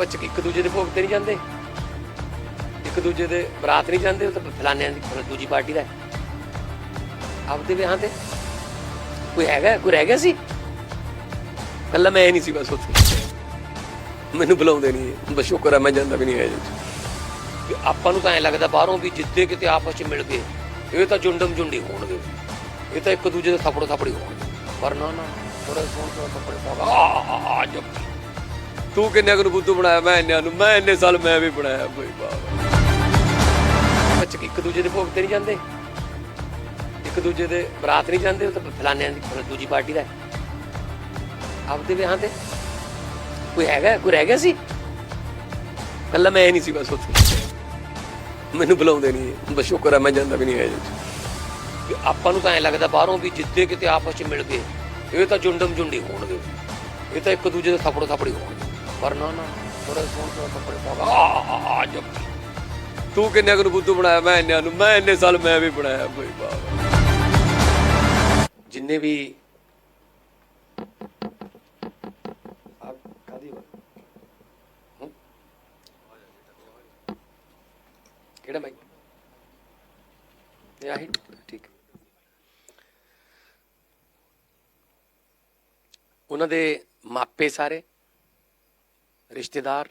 ਬੱਚ ਇੱਕ ਦੂਜੇ ਦੇ ਭੋਗ ਤੇ ਨਹੀਂ ਜਾਂਦੇ। ਇੱਕ ਦੂਜੇ ਦੇ ਬਰਾਤ ਨਹੀਂ ਜਾਂਦੇ, ਉਹ ਤਾਂ ਫਲਾਨਿਆਂ ਦੀ ਦੂਜੀ ਪਾਰਟੀ ਦਾ ਆਪਦੇ ਵਿਆਹ ਤੇ ਕੋਈ ਹੈਗਾ, ਕੋਈ ਰਹਿ ਗਿਆ ਸੀ? ਕੱਲਾ ਮੈਂ ਨਹੀਂ ਸੀ ਬਸ ਉੱਥੇ। ਮੈਨੂੰ ਬੁਲਾਉਂਦੇ ਨਹੀਂ ਬਸ ਸ਼ੁਕਰ ਹੈ ਮੈਂ ਜਾਂਦਾ ਵੀ ਨਹੀਂ ਹੈ ਜੀ। ਆਪਾਂ ਨੂੰ ਤਾਂ ਐ ਲੱਗਦਾ ਬਾਹਰੋਂ ਵੀ ਜਿੱਦੇ ਕਿਤੇ ਆਪਸ ਚ ਮਿਲ ਗਏ, ਇਹ ਤਾਂ ਜੁੰਡਮ ਜੁੰਡੀ ਹੋਣਗੇ। ਇਹ ਤਾਂ ਇੱਕ ਦੂਜੇ ਦੇ ਥੱਪੜੋ ਥੱਪੜੀ ਹੋਣਗੇ। ਪਰ ਨਾ ਨਾ ਥੋੜਾ ਸੋਹਣ ਸੋਹਣ ਥੱਪੜੇ ਪਾ ਆ ਆ ਜੱਬ ਤੂੰ ਕਿੰਨੇ ਕੁ ਨੂੰ ਬੁੱਧੂ ਬਣਾਇਆ? ਮੈਂ ਇੰਨਿਆਂ ਨੂੰ ਮੈਂ ਇੰਨੇ ਸਾਲ ਮੈਂ ਵੀ ਬਣਾਇਆ, ਬਈ ਬਾਬਾ ਬੱਚ ਇੱਕ ਦੂਜੇ ਦੇ ਭੋਗ ਤੇ ਨਹੀਂ ਜਾਂਦੇ। ਇੱਕ ਦੂਜੇ ਦੇ ਬਰਾਤ ਨਹੀਂ ਜਾਂਦੇ, ਉਹ ਤਾਂ ਫਲਾਨਿਆਂ ਦੀ ਦੂਜੀ ਪਾਰਟੀ ਦਾ ਆਪਦੇ ਵਿਆਹ ਤੇ। ਕੋਈ ਹੈਗਾ? ਕੋਈ ਰਹਿ ਗਿਆ ਸੀ? ਕੱਲਾ ਮੈਂ ਹੀ ਨਹੀਂ ਸੀ ਬਸ ਉੱਥੇ। ਮੈਨੂੰ ਬੁਲਾਉਂਦੇ ਨਹੀਂ। ਬਸ ਸ਼ੁਕਰ ਹੈ ਮੈਂ ਜਾਂਦਾ ਵੀ ਨਹੀਂ ਹੈ ਜੀ। ਆਪਾਂ ਨੂੰ ਤਾਂ ਐ ਲੱਗਦਾ ਬਾਹਰੋਂ ਵੀ ਜਿੱਦੇ ਕਿਤੇ ਆਪਸ ਚ ਮਿਲ ਗਏ, ਇਹ ਤਾਂ ਜੁੰਡਮ ਜੁੰਡੀ ਹੋਣਗੇ। ਇਹ ਤਾਂ ਇੱਕ ਦੂਜੇ ਦੇ ਥੱਪੜੋ ਥੱਪੜੀ ਹੋਣਗੇ। ਪਰ ਨਾ ਨਾ ਥੋੜਾ ਸੋਹਣ ਸੋਹਣ ਥੱਪੜੇ ਪਾ ਆ ਆ ਤੂੰ ਕਿੰਨੇ ਕੁ ਨੂੰ ਬੁੱਧੂ ਬਣਾਇਆ? ਮੈਂ ਇੰਨਿਆਂ ਨੂੰ ਮੈਂ ਇੰਨੇ ਸਾਲ ਮੈਂ ਵੀ ਬਣਾਇਆ ਬਈ ਬਾਬਾ ਜਿੰਨੇ ਵੀ ਆਪ ਕਾਦੀ ਕਿਹੜਾ ਮਾਈਕ ਇਹ ਆਹੀ ਠੀਕ। ਉਹਨਾਂ ਦੇ ਮਾਪੇ ਸਾਰੇ ਰਿਸ਼ਤੇਦਾਰ,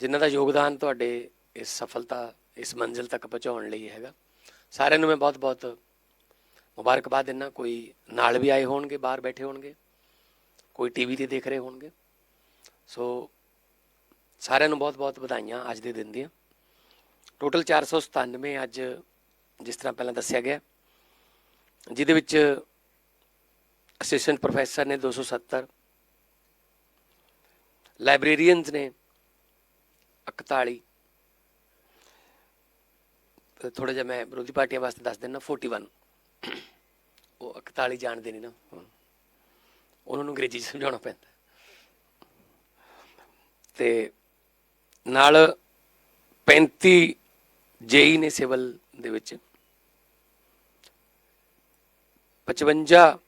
ਜਿਨ੍ਹਾਂ ਦਾ ਯੋਗਦਾਨ ਤੁਹਾਡੇ ਇਸ ਸਫਲਤਾ, ਇਸ ਮੰਜ਼ਿਲ ਤੱਕ ਪਹੁੰਚਾਉਣ ਲਈ ਹੈਗਾ। ਸਾਰਿਆਂ ਨੂੰ ਮੈਂ ਬਹੁਤ-ਬਹੁਤ ਮੁਬਾਰਕਬਾਦ ਦਿੰਦਾ। ਕੋਈ ਨਾਲ ਵੀ ਆਏ ਹੋਣਗੇ, ਬਾਹਰ ਬੈਠੇ ਹੋਣਗੇ, ਕੋਈ ਟੀਵੀ ਤੇ ਦੇਖ ਰਹੇ ਹੋਣਗੇ। ਸੋ ਸਾਰਿਆਂ ਨੂੰ ਬਹੁਤ-ਬਹੁਤ ਵਧਾਈਆਂ ਅੱਜ ਦੇ ਦਿਨ ਦੀਆਂ। ਟੋਟਲ 497 ਅੱਜ ਜਿਸ ਤਰ੍ਹਾਂ ਪਹਿਲਾਂ ਦੱਸਿਆ ਗਿਆ, ਜਿਹਦੇ ਵਿੱਚ ਅਸਿਸਟੈਂਟ ਪ੍ਰੋਫੈਸਰ ਨੇ 270 ਲਾਇਬ੍ਰੇਰੀਅਨਸ ਨੇ 41 ਥੋੜਾ ਜਿਹਾ ਮੈਂ ਵਿਰੋਧੀ ਪਾਰਟੀਆਂ ਵਾਸਤੇ ਦੱਸ ਦਿੰਦਾ 41 ਉਹ 41 ਜਾਣਦੇ ਨਹੀਂ ਨਾ ਹਾਂ। ਉਹਨਾਂ ਨੂੰ ਅੰਗਰੇਜ਼ੀ 'ਚ ਸਮਝਾਉਣਾ ਪੈਂਦਾ। ਤੇ ਨਾਲ 35 ਜੇਈ ਨੇ ਸਿਵਲ ਦੇ ਵਿੱਚ। 55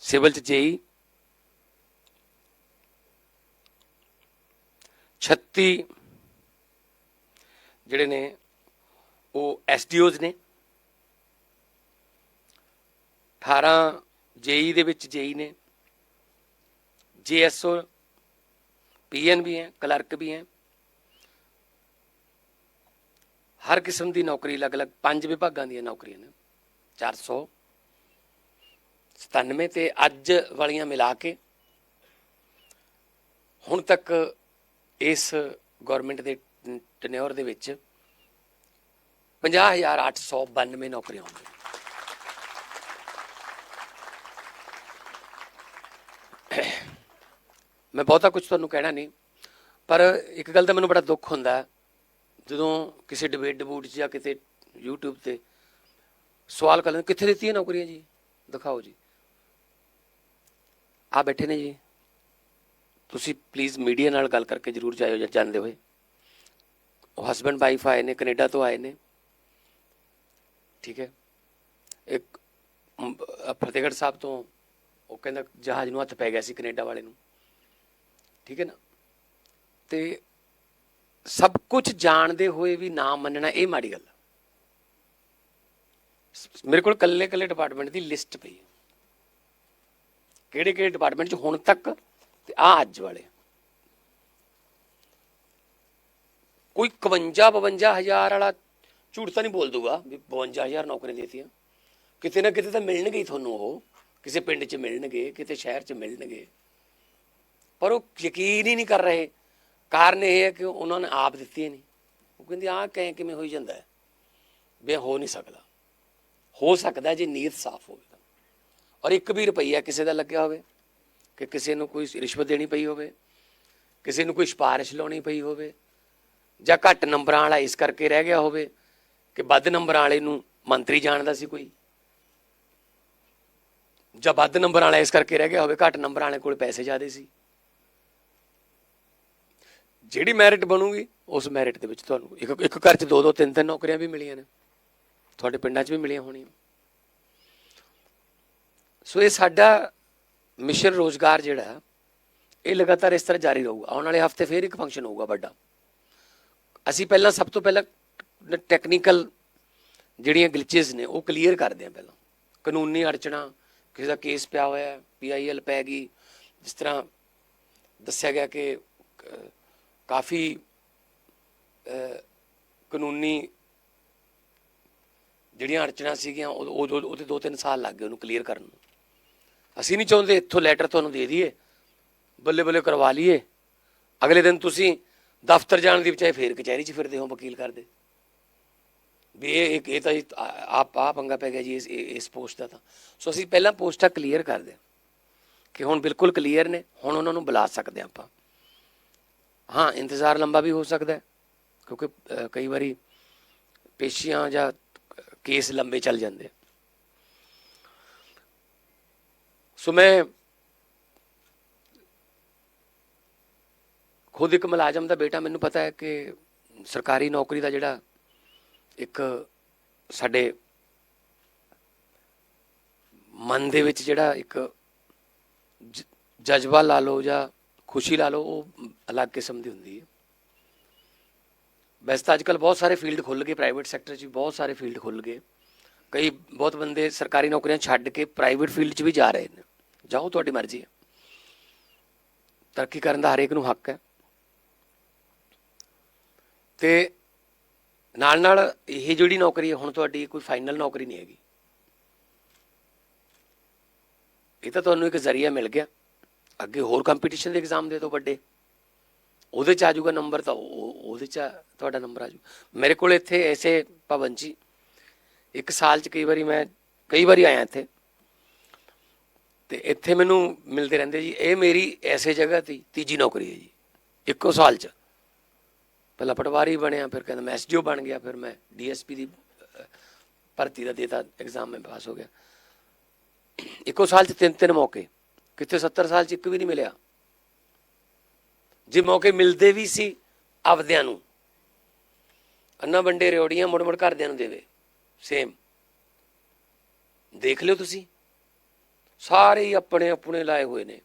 ਸਿਵਲ ਚ ਜੇਈ 36 ਜਿਹੜੇ ਨੇ, ਉਹ ਐਸਡੀਓਜ਼ ਨੇ। 18 ਜੇਈ ਦੇ ਵਿੱਚ ਜੇਈ ਨੇ। ਜੀਐਸਓ ਪੀਐਨ ਵੀ ਹੈ, ਕਲਰਕ ਵੀ ਹੈ। ਹਰ ਕਿਸਮ ਦੀ ਨੌਕਰੀ, ਅਲੱਗ-ਅਲੱਗ ਪੰਜ ਵਿਭਾਗਾਂ ਦੀਆਂ ਨੌਕਰੀਆਂ ਨੇ। 497 ਤੇ ਅੱਜ ਵਾਲੀਆਂ ਮਿਲਾ ਕੇ ਹੁਣ ਤੱਕ ਇਸ ਗਵਰਨਮੈਂਟ ਦੇ ਟਨਿਓਰ ਦੇ ਵਿੱਚ 50892 ਨੌਕਰੀਆਂ ਹੋਣਗੀਆਂ ਮੈਂ ਬਹੁਤਾ ਕੁਝ ਤੁਹਾਨੂੰ ਕਹਿਣਾ ਨਹੀਂ, ਪਰ ਇੱਕ ਗੱਲ ਦਾ ਮੈਨੂੰ ਬੜਾ ਦੁੱਖ ਹੁੰਦਾ ਜਦੋਂ ਕਿਸੇ ਡਿਬੇਟ ਡਬੂਟ 'ਚ ਜਾਂ ਕਿਤੇ YouTube ਤੇ ਸਵਾਲ ਕਰਦੇ ਕਿੱਥੇ ਦਿੱਤੀਆਂ ਨੌਕਰੀਆਂ ਜੀ? ਦਿਖਾਓ ਜੀ। ਆ ਬੈਠੇ ਨੇ ਜੀ। ਤੁਸੀਂ ਪਲੀਜ਼ ਮੀਡੀਆ ਨਾਲ ਗੱਲ ਕਰਕੇ ਜਰੂਰ ਜਾਇਓ ਜਾਂ ਜਾਂਦੇ ਹੋਏ। ਉਹ ਹਸਬੰਡ ਵਾਈਫ ਆਏ ਨੇ, ਕੈਨੇਡਾ ਤੋਂ ਆਏ ਨੇ। ਠੀਕ ਹੈ। ਇੱਕ ਫਤਿਹਗੜ੍ਹ ਸਾਹਿਬ ਤੋਂ ਉਹ ਕਹਿੰਦਾ ਜਹਾਜ਼ ਨੂੰ ਹੱਥ ਪੈ ਗਿਆ ਸੀ ਕੈਨੇਡਾ ਵਾਲੇ ਨੂੰ। ਠੀਕ ਹੈ ਨਾ? ਤੇ ਸਭ ਕੁਝ ਜਾਣਦੇ ਹੋਏ ਵੀ ਨਾ ਮੰਨਣਾ ਇਹ ਮਾੜੀ ਗੱਲ ਮੇਰੇ ਕੋਲ ਕੱਲੇ ਕੱਲੇ ਡਿਪਾਰਟਮੈਂਟ ਦੀ ਲਿਸਟ ਪਈ ਹੈ। ਕਿਹੜੇ ਕਿਹੜੇ ਡਿਪਾਰਟਮੈਂਟ ਚ ਹੁਣ ਤੱਕ ਤੇ ਆ ਅੱਜ ਵਾਲੇ। ਕੋਈ 51 52 ਹਜ਼ਾਰ ਵਾਲਾ ਝੂਠ ਤਾਂ ਨਹੀਂ ਬੋਲ ਦੂਗਾ ਵੀ 52 ਹਜ਼ਾਰ ਨੌਕਰੀਆਂ ਦੇਤੀਆਂ। ਕਿਤੇ ਨਾ ਕਿਤੇ ਤਾਂ ਮਿਲਣਗੇ ਹੀ ਤੁਹਾਨੂੰ ਉਹ। ਕਿਸੇ ਪਿੰਡ 'ਚ ਮਿਲਣਗੇ, ਕਿਤੇ ਸ਼ਹਿਰ 'ਚ ਮਿਲਣਗੇ। ਪਰ ਉਹ ਯਕੀਨ ਹੀ ਨਹੀਂ ਕਰ ਰਹੇ। ਕਾਰਨ ਇਹ ਹੈ ਕਿ ਉਹਨਾਂ ਨੇ ਆਪ ਦਿੱਤੀ ਨਹੀਂ। ਉਹ ਕਹਿੰਦੇ, ਆਹ ਕਹਿ ਕਿਵੇਂ ਹੋਈ ਜਾਂਦਾ ਹੈ? ਵੀ ਹੋ ਨਹੀਂ ਸਕਦਾ। ਹੋ ਸਕਦਾ ਜੇ ਨੀਅਤ ਸਾਫ਼ ਹੋਵੇ ਤਾਂ। ਔਰ ਇੱਕ ਵੀ ਰੁਪਈਆ ਕਿਸੇ ਦਾ ਲੱਗਿਆ ਹੋਵੇ। ਕਿ ਕਿਸੇ ਨੂੰ ਕੋਈ ਰਿਸ਼ਵਤ ਦੇਣੀ ਪਈ ਹੋਵੇ, ਕਿਸੇ ਨੂੰ ਕੋਈ ਸਿਫਾਰਿਸ਼ ਲਾਉਣੀ ਪਈ ਹੋਵੇ, ਜਾਂ ਘੱਟ ਨੰਬਰਾਂ ਵਾਲਾ ਇਸ ਕਰਕੇ ਰਹਿ ਗਿਆ ਹੋਵੇ ਕਿ ਵੱਧ ਨੰਬਰਾਂ ਵਾਲੇ ਨੂੰ ਮੰਤਰੀ ਜਾਣਦਾ ਸੀ ਕੋਈ, ਜਾਂ ਵੱਧ ਨੰਬਰਾਂ ਵਾਲਾ ਇਸ ਕਰਕੇ ਰਹਿ ਗਿਆ ਹੋਵੇ, ਘੱਟ ਨੰਬਰਾਂ ਵਾਲੇ ਕੋਲ ਪੈਸੇ ਜ਼ਿਆਦੇ ਸੀ। ਜਿਹੜੀ ਮੈਰਿਟ ਬਣੂਗੀ, ਉਸ ਮੈਰਿਟ ਦੇ ਵਿੱਚ ਤੁਹਾਨੂੰ ਇੱਕ ਇੱਕ ਘਰ 'ਚ ਦੋ ਦੋ, ਤਿੰਨ ਤਿੰਨ ਨੌਕਰੀਆਂ ਵੀ ਮਿਲੀਆਂ ਨੇ। ਤੁਹਾਡੇ ਪਿੰਡਾਂ 'ਚ ਵੀ ਮਿਲੀਆਂ ਹੋਣੀਆਂ। ਸੋ ਇਹ ਸਾਡਾ ਮਿਸ਼ਨ ਰੋਜ਼ਗਾਰ ਜਿਹੜਾ ਇਹ ਲਗਾਤਾਰ ਇਸ ਤਰ੍ਹਾਂ ਜਾਰੀ ਰਹੂਗਾ। ਆਉਣ ਵਾਲੇ ਹਫ਼ਤੇ ਫੇਰ ਇੱਕ ਫੰਕਸ਼ਨ ਹੋਊਗਾ ਵੱਡਾ। ਅਸੀਂ ਪਹਿਲਾਂ ਸਭ ਤੋਂ ਪਹਿਲਾਂ ਟੈਕਨੀਕਲ ਜਿਹੜੀਆਂ ਗਲਿਚਸ ਨੇ, ਉਹ ਕਲੀਅਰ ਕਰਦੇ ਹਾਂ ਪਹਿਲਾਂ। ਕਾਨੂੰਨੀ ਅੜਚਣਾ, ਕਿਸੇ ਦਾ ਕੇਸ ਪਿਆ ਹੋਇਆ ਹੈ ਪੀਆਈਐਲ ਪੈ ਗਈ, ਜਿਸ ਤਰ੍ਹਾਂ ਦੱਸਿਆ ਗਿਆ ਕਿ ਕਾਫੀ ਕਾਨੂੰਨੀ ਜਿਹੜੀਆਂ ਅੜਚਣਾ ਸੀਗੀਆਂ, ਉਹ, ਉਹ- ਉਹ- ਉਹਦੇ 2-3 ਸਾਲ ਲੱਗ ਗਏ ਉਹਨੂੰ ਕਲੀਅਰ ਕਰਨ ਨੂੰ। ਅਸੀਂ ਨਹੀਂ ਚਾਹੁੰਦੇ ਇੱਥੋਂ ਲੈਟਰ ਤੁਹਾਨੂੰ ਦੇ ਦਈਏ, ਬੱਲੇ ਬੱਲੇ ਕਰਵਾ ਲਈਏ। ਅਗਲੇ ਦਿਨ ਤੁਸੀਂ ਦਫ਼ਤਰ ਜਾਣ ਦੀ ਬਚਾਏ ਫੇਰ ਕਚਹਿਰੀ 'ਚ ਫਿਰਦੇ ਹੋ, ਵਕੀਲ ਕਰਦੇ। ਵੀ ਇਹ ਇਹ ਤਾਂ ਜੀ ਆਪ ਆ ਪੰਗਾ ਪੈ ਗਿਆ ਜੀ ਇਸ ਇਸ ਪੋਸਟ ਦਾ ਤਾਂ। ਸੋ ਅਸੀਂ ਪਹਿਲਾਂ ਪੋਸਟਾਂ ਕਲੀਅਰ ਕਰਦੇ ਹਾਂ ਕਿ ਹੁਣ ਬਿਲਕੁਲ ਕਲੀਅਰ ਨੇ, ਹੁਣ ਉਹਨਾਂ ਨੂੰ ਬੁਲਾ ਸਕਦੇ ਹਾਂ ਆਪਾਂ। ਹਾਂ, ਇੰਤਜ਼ਾਰ ਲੰਬਾ ਵੀ ਹੋ ਸਕਦਾ ਕਿਉਂਕਿ ਕਈ ਵਾਰੀ ਪੇਸ਼ੀਆਂ ਜਾਂ ਕੇਸ ਲੰਬੇ ਚੱਲ ਜਾਂਦੇ ਆ। ਸੋ ਮੈਂ ਖੁਦ ਇੱਕ ਮੁਲਾਜ਼ਮ ਦਾ ਬੇਟਾ, ਮੈਨੂੰ ਪਤਾ ਹੈ ਕਿ ਸਰਕਾਰੀ ਨੌਕਰੀ ਦਾ ਜਿਹੜਾ ਇੱਕ ਸਾਡੇ ਮਨ ਦੇ ਵਿੱਚ ਜਿਹੜਾ ਇੱਕ ਜਜ਼ਬਾ ਲਾ ਲਓ ਜਾਂ ਖੁਸ਼ੀ ਲਾ ਲਓ, ਉਹ ਅਲੱਗ ਕਿਸਮ ਦੀ ਹੁੰਦੀ ਹੈ। ਵੈਸੇ ਤਾਂ ਅੱਜਕੱਲ ਬਹੁਤ ਸਾਰੇ ਫੀਲਡ ਖੁੱਲ ਗਏ ਪ੍ਰਾਈਵੇਟ ਸੈਕਟਰ 'ਚ ਵੀ ਬਹੁਤ ਸਾਰੇ ਫੀਲਡ ਖੁੱਲ ਗਏ। ਕਈ ਬਹੁਤ ਬੰਦੇ ਸਰਕਾਰੀ ਨੌਕਰੀਆਂ ਛੱਡ ਕੇ ਪ੍ਰਾਈਵੇਟ ਫੀਲਡ 'ਚ ਵੀ ਜਾ ਰਹੇ ਨੇ। ਜਾਓ, ਤੁਹਾਡੀ ਮਰਜ਼ੀ ਹੈ। ਤਰੱਕੀ ਕਰਨ ਦਾ ਹਰੇਕ ਨੂੰ ਹੱਕ ਹੈ। ਤੇ ਨਾਲ ਨਾਲ ਇਹ ਜਿਹੜੀ ਨੌਕਰੀ ਹੈ, ਹੁਣ ਤੁਹਾਡੀ ਕੋਈ ਫਾਈਨਲ ਨੌਕਰੀ ਨਹੀਂ ਹੈਗੀ। ਇਹ ਤਾਂ ਤੁਹਾਨੂੰ ਇੱਕ ਜ਼ਰੀਆ ਮਿਲ ਗਿਆ। ਅੱਗੇ ਹੋਰ ਕੰਪੀਟੀਸ਼ਨ ਦੇ ਐਗਜ਼ਾਮ ਦੇ ਦਿਓ ਵੱਡੇ। ਉਹਦੇ ਚ ਆ ਜਾਊਗਾ ਨੰਬਰ ਤਾਂ ਉਹ- ਉਹਦੇ ਚ ਤੁਹਾਡਾ ਨੰਬਰ ਆ ਜਾਊ। ਮੇਰੇ ਕੋਲ ਇੱਥੇ ਐਸੇ ਭਵਨ ਜੀ ਇੱਕ ਸਾਲ ਚ ਕਈ ਵਾਰੀ ਮੈਂ, ਕਈ ਵਾਰੀ ਆਇਆ ਇੱਥੇ। ਤੇ ਇੱਥੇ ਮੈਨੂੰ ਮਿਲਦੇ ਰਹਿੰਦੇ ਜੀ। ਇਹ ਮੇਰੀ ਐਸੇ ਜਗ੍ਹਾ ਤੇ ਤੀਜੀ ਨੌਕਰੀ ਹੈ ਜੀ, ਇੱਕੋ ਸਾਲ ਚ। ਪਹਿਲਾਂ ਪਟਵਾਰੀ ਬਣਿਆ, ਫਿਰ ਕਹਿੰਦਾ ਮੈਂ ਐਸਡੀਓ ਬਣ ਗਿਆ, ਫਿਰ ਮੈਂ ਡੀਐਸਪੀ ਦੀ ਭਰਤੀ ਦਾ ਦੇਤਾ, ਐਗਜ਼ਾਮ ਮੈਂ ਪਾਸ ਹੋ ਗਿਆ। ਇੱਕੋ ਸਾਲ ਚ ਤਿੰਨ ਤਿੰਨ ਮੌਕੇ। ਕਿਤੇ 70 ਸਾਲ ਚ ਇੱਕ ਵੀ ਨਹੀਂ ਮਿਲਿਆ। ਜੇ ਮੌਕੇ ਮਿਲਦੇ ਵੀ ਸੀ, ਆਪਦਿਆਂ ਨੂੰ। ਅੰਨਾ ਵੰਡੇ ਰਿਓੜੀਆਂ ਮੁੜ ਮੁੜ ਘਰਦਿਆਂ ਨੂੰ ਦੇਵੇ। ਸੇਮ ਦੇਖ ਲਿਓ ਤੁਸੀਂ। ਸਾਰੇ ਹੀ ਆਪਣੇ ਆਪਣੇ ਲਾਏ ਹੋਏ ਨੇ।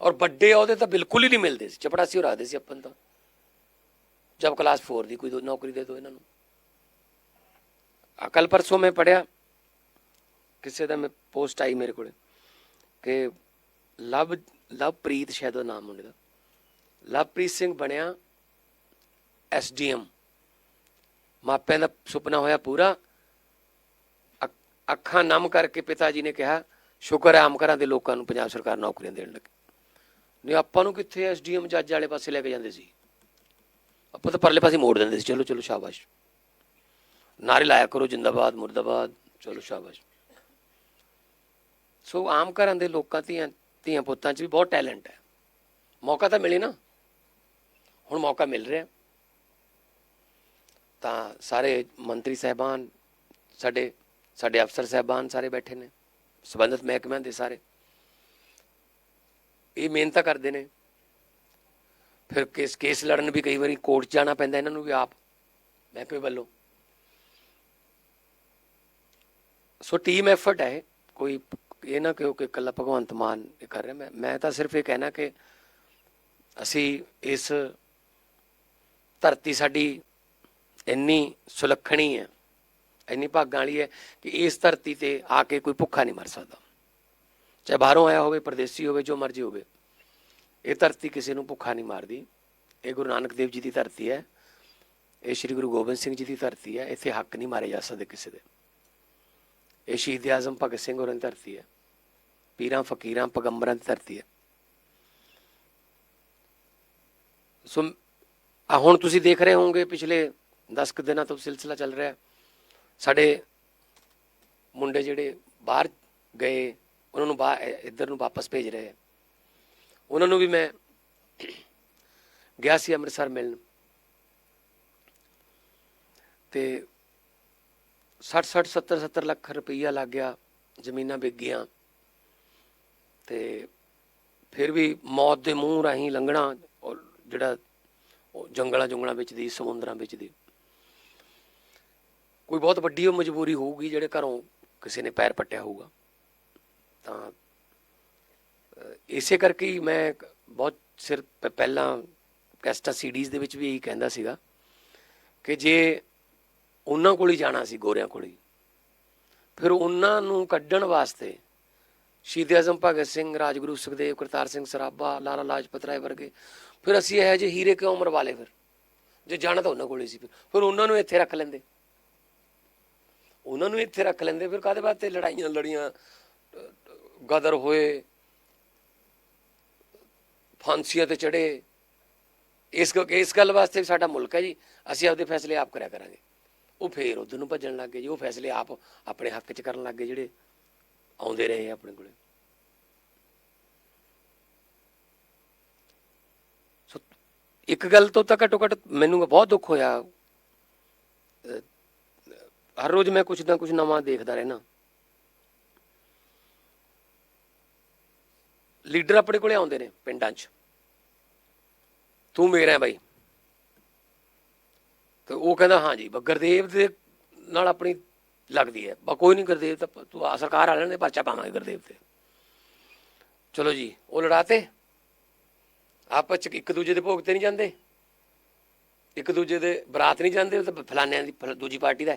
ਔਰ ਵੱਡੇ ਉਹਦੇ ਤਾਂ ਬਿਲਕੁਲ ਹੀ ਨਹੀਂ ਮਿਲਦੇ ਸੀ। ਚਪੜਾਸੀ ਹੋ ਰੱਖਦੇ ਸੀ ਆਪਾਂ ਨੂੰ ਤਾਂ। ਜਬ ਕਲਾਸ 4 ਦੀ ਕੋਈ ਨੌਕਰੀ ਦੇ ਦੋ ਇਹਨਾਂ ਨੂੰ। ਅਕਲ ਪਰਸੋਂ ਮੈਂ ਪੜਿਆ ਕਿਸੇ ਦਾ ਮੈਂ ਪੋਸਟ ਆਈ ਮੇਰੇ ਕੋਲ ਕਿ ਲਵ ਲਵਪ੍ਰੀਤ ਸ਼ਾਇਦ ਉਹ ਨਾਮ ਮੁੰਡੇ ਦਾ। ਲਵਪ੍ਰੀਤ ਸਿੰਘ ਬਣਿਆ ਐਸਡੀਐਮ ਮਾਪਿਆਂ ਦਾ ਸੁਪਨਾ ਹੋਇਆ ਪੂਰਾ। ਅੱਖ- ਅੱਖਾਂ ਨਮ ਕਰਕੇ ਪਿਤਾ ਜੀ ਨੇ ਕਿਹਾ, ਸ਼ੁਕਰ ਹੈ ਆਮ ਘਰਾਂ ਦੇ ਲੋਕਾਂ ਨੂੰ ਪੰਜਾਬ ਸਰਕਾਰ ਨੌਕਰੀਆਂ ਦੇਣ ਲੱਗੀ। ਨਹੀਂ, ਆਪਾਂ ਨੂੰ ਕਿੱਥੇ ਐਸਡੀਐਮ ਜੱਜ ਵਾਲੇ ਪਾਸੇ ਲੈ ਕੇ ਜਾਂਦੇ ਸੀ? ਆਪਾਂ ਤਾਂ ਪਰਲੇ ਪਾਸੇ ਮੋੜ ਦਿੰਦੇ ਸੀ। ਚਲੋ ਚਲੋ, ਸ਼ਾਬਾਸ਼। ਨਾਰੇ ਲਾਇਆ ਕਰੋ, ਜਿੰਦਾਬਾਦ, ਮੁਰਦਾਬਾਦ। ਚਲੋ, ਸ਼ਾਬਾਸ਼। ਸੋ ਆਮ ਘਰਾਂ ਦੇ ਲੋਕਾਂ ਧੀਆਂ ਧੀਆਂ ਪੁੱਤਾਂ 'ਚ ਵੀ ਬਹੁਤ ਟੈਲੈਂਟ ਹੈ। ਮੌਕਾ ਤਾਂ ਮਿਲੇ ਨਾ। ਹੁਣ ਮੌਕਾ ਮਿਲ ਰਿਹਾ। ਤਾਂ ਸਾਰੇ ਮੰਤਰੀ ਸਹਿਬਾਨ, ਸਾਡੇ ਸਾਡੇ ਅਫਸਰ ਸਹਿਬਾਨ ਸਾਰੇ ਬੈਠੇ ਨੇ, ਸਬੰਧਤ ਮਹਿਕਮਿਆਂ ਦੇ ਸਾਰੇ। ਇਹ ਮਿਹਨਤਾਂ ਕਰਦੇ ਨੇ। ਫਿਰ ਕੇਸ ਕੇਸ ਲੜਨ ਵੀ ਕਈ ਵਾਰੀ ਕੋਰਟ 'ਚ ਜਾਣਾ ਪੈਂਦਾ ਇਹਨਾਂ ਨੂੰ ਵੀ ਆਪ, ਮਹਿਕਮੇ ਵੱਲੋਂ। ਸੋ ਟੀਮ ਐਫਰਟ ਹੈ ਕੋਈ ਇਹ ਨਾ ਕਿਉਂ ਕਿ ਇਕੱਲਾ ਭਗਵੰਤ ਮਾਨ ਇਹ ਕਰ ਰਿਹਾ। ਮੈਂ ਮੈਂ ਤਾਂ ਸਿਰਫ ਇਹ ਕਹਿਣਾ ਕਿ ਅਸੀਂ ਇਸ ਧਰਤੀ ਸਾਡੀ ਇੰਨੀ ਸੁਲੱਖਣੀ ਹੈ, ਇੰਨੀ ਭਾਗਾਂ ਵਾਲੀ ਹੈ ਕਿ ਇਸ ਧਰਤੀ ਤੇ ਆ ਕੇ ਕੋਈ ਭੁੱਖਾ ਨਹੀਂ ਮਰ ਸਕਦਾ। ਚਾਹੇ ਬਾਹਰੋਂ ਆਇਆ ਹੋਵੇ, ਪਰਦੇਸੀ ਹੋਵੇ, ਜੋ ਮਰਜ਼ੀ ਹੋਵੇ, ਇਹ ਧਰਤੀ ਕਿਸੇ ਨੂੰ ਭੁੱਖਾ ਨਹੀਂ ਮਾਰਦੀ। ਇਹ ਗੁਰੂ ਨਾਨਕ ਦੇਵ ਜੀ ਦੀ ਧਰਤੀ ਹੈ, ਇਹ ਸ੍ਰੀ ਗੁਰੂ ਗੋਬਿੰਦ ਸਿੰਘ ਜੀ ਦੀ ਧਰਤੀ ਹੈ, ਇੱਥੇ ਹੱਕ ਨਹੀਂ ਮਾਰੇ ਜਾ ਸਕਦੇ ਕਿਸੇ ਦੇ। ਇਹ ਸ਼ਹੀਦ ਆਜ਼ਮ ਭਗਤ ਸਿੰਘ ਹੋਰਾਂ ਦੀ ਧਰਤੀ ਹੈ, ਪੀਰਾਂ ਫਕੀਰਾਂ ਪਗੰਬਰਾਂ ਦੀ ਧਰਤੀ ਹੈ। ਸੋ ਹੁਣ ਤੁਸੀਂ ਦੇਖ ਰਹੇ ਹੋਵੋਗੇ ਪਿਛਲੇ 10 ਕੁ ਦਿਨਾਂ ਤੋਂ ਸਿਲਸਿਲਾ ਚੱਲ ਰਿਹਾ ਹੈ। ਸਾਡੇ ਮੁੰਡੇ ਜਿਹੜੇ ਬਾਹਰ ਗਏ, ਉਹਨਾਂ ਨੂੰ ਬਾ- ਇੱਧਰ ਨੂੰ ਵਾਪਸ ਭੇਜ ਰਹੇ ਹੈ। ਉਹਨਾਂ ਨੂੰ ਵੀ ਮੈਂ ਗਿਆ ਸੀ ਅੰਮ੍ਰਿਤਸਰ ਮਿਲਣ। ਤੇ 60 60 70 70 ਲੱਖ ਰੁਪਈਆ ਲੱਗ ਗਿਆ, ਜ਼ਮੀਨਾਂ ਵਿਕ ਗਈਆਂ। ਤੇ ਫਿਰ ਵੀ ਮੌਤ ਦੇ ਮੂੰਹ ਰਾਹੀਂ ਲੰਘਣਾ ਔਰ ਜਿਹੜਾ ਉਹ ਜੰਗਲਾਂ ਜੁੰਗਲਾਂ ਵਿੱਚ ਦੀ, ਸਮੁੰਦਰਾਂ ਵਿੱਚ ਦੀ। ਕੋਈ ਬਹੁਤ ਵੱਡੀ ਉਹ ਮਜਬੂਰੀ ਹੋਊਗੀ ਜਿਹੜੇ ਘਰੋਂ ਕਿਸੇ ਨੇ ਪੈਰ ਪੱਟਿਆ ਹੋਊਗਾ। ਤਾਂ ਇਸੇ ਕਰਕੇ ਹੀ ਮੈਂ ਬਹੁਤ ਸਿਰ ਪਹਿਲਾਂ ਕੈਸਟਾ ਸੀਡੀਜ਼ ਦੇ ਵਿੱਚ ਵੀ ਇਹੀ ਕਹਿੰਦਾ ਸੀਗਾ ਕਿ ਜੇ ਉਹਨਾਂ ਕੋਲ ਹੀ ਜਾਣਾ ਸੀ, ਗੋਰਿਆਂ ਕੋਲ ਹੀ, ਫਿਰ ਉਹਨਾਂ ਨੂੰ ਕੱਢਣ ਵਾਸਤੇ ਸ਼ਹੀਦ ਆਜ਼ਮ ਭਗਤ ਸਿੰਘ, ਰਾਜਗੁਰੂ ਸੁਖਦੇਵ, ਕਰਤਾਰ ਸਿੰਘ ਸਰਾਭਾ, ਲਾਲਾ ਲਾਜਪਤ ਰਾਏ ਵਰਗੇ, ਫਿਰ ਅਸੀਂ ਇਹੋ ਜਿਹੇ ਹੀਰੇ ਕਿਉਂ ਮਰਵਾਲੇ ਫਿਰ? ਜੇ ਜਾਣਾ ਤਾਂ ਉਹਨਾਂ ਕੋਲ ਹੀ ਸੀ ਫਿਰ। ਫਿਰ ਉਹਨਾਂ ਨੂੰ ਇੱਥੇ ਰੱਖ ਲੈਂਦੇ। ਉਹਨਾਂ ਨੂੰ ਇੱਥੇ ਰੱਖ ਲੈਂਦੇ, ਫਿਰ ਕਾਦੇ ਵਾਸਤੇ ਲੜਾਈਆਂ, ਲੜੀਆਂ, ਗਦਰ ਹੋਏ, ਫਾਂਸੀਆਂ ਤੇ ਚੜੇ। ਇਸ ਗ- ਇਸ ਗੱਲ ਵਾਸਤੇ ਵੀ ਸਾਡਾ ਮੁਲਕ ਹੈ ਜੀ, ਅਸੀਂ ਆਪਦੇ ਫੈਸਲੇ ਆਪ ਕਰਿਆ ਕਰਾਂਗੇ। ਉਹ ਫੇਰ ਉਧਰ ਨੂੰ ਭੱਜਣ ਲੱਗ ਗਏ ਜੀ, ਉਹ ਫੈਸਲੇ ਆਪ ਆਪਣੇ ਹੱਕ 'ਚ ਕਰਨ ਲੱਗ ਗਏ ਜਿਹੜੇ ਆਉਂਦੇ ਰਹੇ ਆਪਣੇ ਕੋਲੇ। ਸੋ ਇੱਕ ਗੱਲ ਤੋਂ ਤਾਂ ਘੱਟੋ ਘੱਟ ਮੈਨੂੰ ਬਹੁਤ ਦੁੱਖ ਹੋਇਆ। ਹਰ ਰੋਜ਼ ਮੈਂ ਕੁਝ ਨਾ ਕੁਝ ਨਵਾਂ ਦੇਖਦਾ ਰਹਿਣਾ ਲੀਡਰ ਆਪਣੇ ਕੋਲੇ ਆਉਂਦੇ ਨੇ ਪਿੰਡਾਂ 'ਚ। ਤੂੰ ਮੇਰਾ ਬਾਈ। ਤੇ ਉਹ ਕਹਿੰਦਾ, ਹਾਂ ਜੀ ਗੁਰਦੇਵ ਦੇ ਨਾਲ ਆਪਣੀ ਲੱਗਦੀ ਹੈ। ਬਾ ਕੋਈ ਨਹੀਂ ਗੁਰਦੇਵ ਤਾਂ ਤੂੰ ਆ, ਸਰਕਾਰ ਵਾਲਿਆਂ ਨੇ ਪਰਚਾ ਪਾਵਾਂਗੇ ਗੁਰਦੇਵ ਤੇ। ਚਲੋ ਜੀ, ਉਹ ਲੜਾਤੇ। ਆਪਸ ਚ ਇੱਕ ਦੂਜੇ ਦੇ ਭੋਗ ਤੇ ਨਹੀਂ ਜਾਂਦੇ। ਇੱਕ ਦੂਜੇ ਦੇ ਬਰਾਤ ਨਹੀਂ ਜਾਂਦੇ, ਉਹ ਤਾਂ ਫਲਾਨਿਆਂ ਦੀ, ਫਲ- ਦੂਜੀ ਪਾਰਟੀ ਦਾ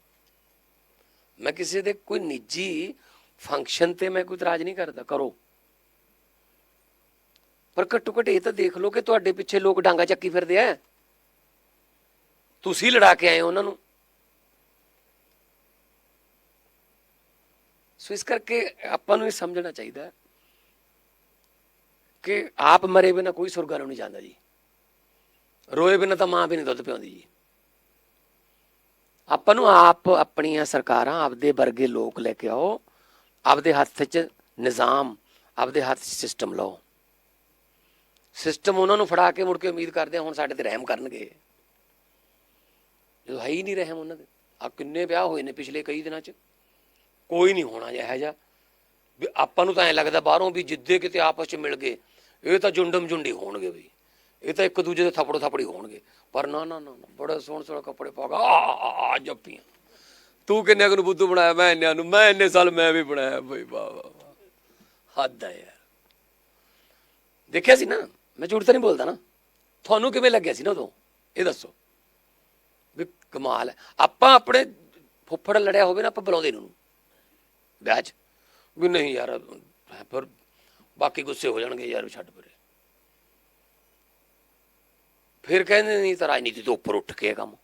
ਮੈਂ ਕਿਸੇ ਦੇ ਕੋਈ ਨਿੱਜੀ ਫੰਕਸ਼ਨ ਤੇ ਮੈਂ ਕੋਈ ਇਤਰਾਜ਼ ਨਹੀਂ ਕਰਦਾ, ਕਰੋ। ਪਰ ਘੱਟੋ ਘੱਟ ਇਹ ਤਾਂ ਦੇਖ ਲਓ ਕਿ ਤੁਹਾਡੇ ਪਿੱਛੇ ਲੋਕ ਡਾਂਗਾ ਚੱਕੀ ਫਿਰਦੇ ਆ। ਤੁਸੀਂ ਲੜਾ ਕੇ ਆਏ ਹੋ ਉਹਨਾਂ ਨੂੰ। ਸੋ ਇਸ ਕਰਕੇ ਆਪਾਂ ਨੂੰ ਇਹ ਸਮਝਣਾ ਚਾਹੀਦਾ ਕਿ ਆਪ ਮਰੇ ਬਿਨਾ ਕੋਈ ਸੁਰਗਾਂ ਨੂੰ ਨਹੀਂ ਜਾਂਦਾ ਜੀ। ਰੋਏ ਬਿਨਾ ਤਾਂ ਮਾਂ ਵੀ ਨਹੀਂ ਦੁੱਧ ਪਿਆਉਂਦੀ ਜੀ। ਆਪਾਂ ਨੂੰ ਆਪ ਆਪਣੀਆਂ ਸਰਕਾਰਾਂ ਆਪਦੇ ਵਰਗੇ ਲੋਕ ਲੈ ਕੇ ਆਓ, ਆਪਦੇ ਹੱਥ 'ਚ ਨਿਜ਼ਾਮ, ਆਪਦੇ ਹੱਥ 'ਚ ਸਿਸਟਮ ਲਾਓ। ਸਿਸਟਮ ਉਹਨਾਂ ਨੂੰ ਫੜਾ ਕੇ ਮੁੜ ਕੇ ਉਮੀਦ ਕਰਦੇ ਹੁਣ ਸਾਡੇ ਤੇ ਰਹਿਮ ਕਰਨਗੇ। ਜਦੋਂ ਹੈ ਹੀ ਨਹੀਂ ਰਹਿਮ ਉਹਨਾਂ ਦੇ। ਆ ਕਿੰਨੇ ਵਿਆਹ ਹੋਏ ਨੇ ਪਿਛਲੇ ਕਈ ਦਿਨਾਂ 'ਚ। ਕੋਈ ਨਹੀਂ ਹੋਣਾ ਜਿਹਾ ਜਿਹਾ। ਵੀ ਆਪਾਂ ਨੂੰ ਤਾਂ ਐ ਲੱਗਦਾ ਬਾਹਰੋਂ ਵੀ ਜਿੱਦੇ ਕਿਤੇ ਆਪਸ 'ਚ ਮਿਲ ਗਏ, ਇਹ ਤਾਂ ਜੁੰਡਮ ਜੁੰਡੀ ਹੋਣਗੇ ਵੀ ਇਹ ਤਾਂ ਇੱਕ ਦੂਜੇ ਦੇ ਥੱਪੜੋ ਥਾਪੜੀ ਹੋਣਗੇ। ਪਰ ਨਾ ਨਾ ਨਾ ਨਾ, ਬੜੇ ਸੋਹਣੇ ਸੋਹਣੇ ਕੱਪੜੇ ਪਾ ਕੇ ਆ ਜੱਪੀਆਂ। ਤੂੰ ਕਿੰਨੇ ਨੂੰ ਬੁੱਧੂ ਬਣਾਇਆ? ਮੈਂ ਇੰਨਿਆਂ ਨੂੰ ਮੈਂ ਇੰਨੇ ਸਾਲ ਮੈਂ ਵੀ ਬਣਾਇਆ ਬਈ ਵਾਹ ਵਾਹ ਹੱਦ ਹੈ ਯਾਰ। ਦੇਖਿਆ ਸੀ ਨਾ? ਮੈਂ ਝੂਠ ਤਾਂ ਨਹੀਂ ਬੋਲਦਾ ਨਾ। ਤੁਹਾਨੂੰ ਕਿਵੇਂ ਲੱਗਿਆ ਸੀ ਨਾ ਉਦੋਂ? ਇਹ ਦੱਸੋ। ਵੀ ਕਮਾਲ ਹੈ। ਆਪਾਂ ਆਪਣੇ ਫੁੱਫੜ ਲੜਿਆ ਹੋਵੇ ਨਾ ਆਪਾਂ ਬੁਲਾਉਂਦੇ ਇਹਨੂੰ ਵਿਆਹ 'ਚ। ਵੀ ਨਹੀਂ ਯਾਰ ਫਿਰ ਬਾਕੀ ਗੁੱਸੇ ਹੋ ਜਾਣਗੇ ਯਾਰ ਛੱਡ ਪਰੇ। ਫਿਰ ਕਹਿੰਦੇ ਨਹੀਂ ਤਾਂ ਰਾਜਨੀਤੀ ਤੋਂ ਉੱਪਰ ਉੱਠ ਕੇ ਇਹ ਕੰਮ।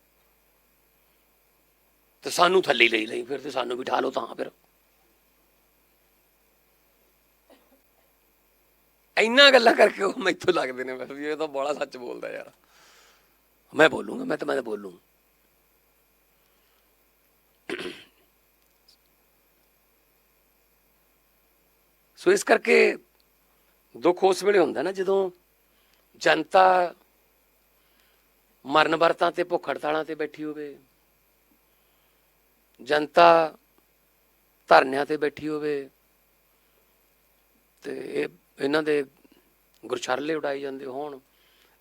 ਤੇ ਸਾਨੂੰ ਥੱਲੇ ਲਈ ਲਈ ਫਿਰ ਤੇ ਸਾਨੂੰ ਬਿਠਾ ਲਓ ਤਾਂ ਫਿਰ। ਇੰਨਾ ਗੱਲਾਂ ਕਰਕੇ ਉਹ ਮੈਥੋਂ ਲੱਗਦੇ ਨੇ ਬਸ ਇਹ ਤਾਂ ਬੜਾ ਸੱਚ ਬੋਲਦਾ ਯਾਰ। ਮੈਂ ਬੋਲੂੰਗਾ, ਮੈਂ ਤਾਂ ਮੈਂ ਤਾਂ ਬੋਲੂੰ ਸੋ ਇਸ ਕਰਕੇ ਦੁੱਖ ਉਸ ਵੇਲੇ ਹੁੰਦਾ ਨਾ ਜਦੋਂ ਜਨਤਾ ਮਰਨ ਵਰਤਾਂ ਤੇ ਭੁੱਖ ਹੜਤਾਲਾਂ ਤੇ ਬੈਠੀ ਹੋਵੇ। ਜਨਤਾ ਧਰਨਿਆਂ ਤੇ ਬੈਠੀ ਹੋਵੇ। ਤੇ ਇਹ, ਇਹਨਾਂ ਦੇ ਗੁਰਛਰਲੇ ਉਡਾਈ ਜਾਂਦੇ ਹੋਣ,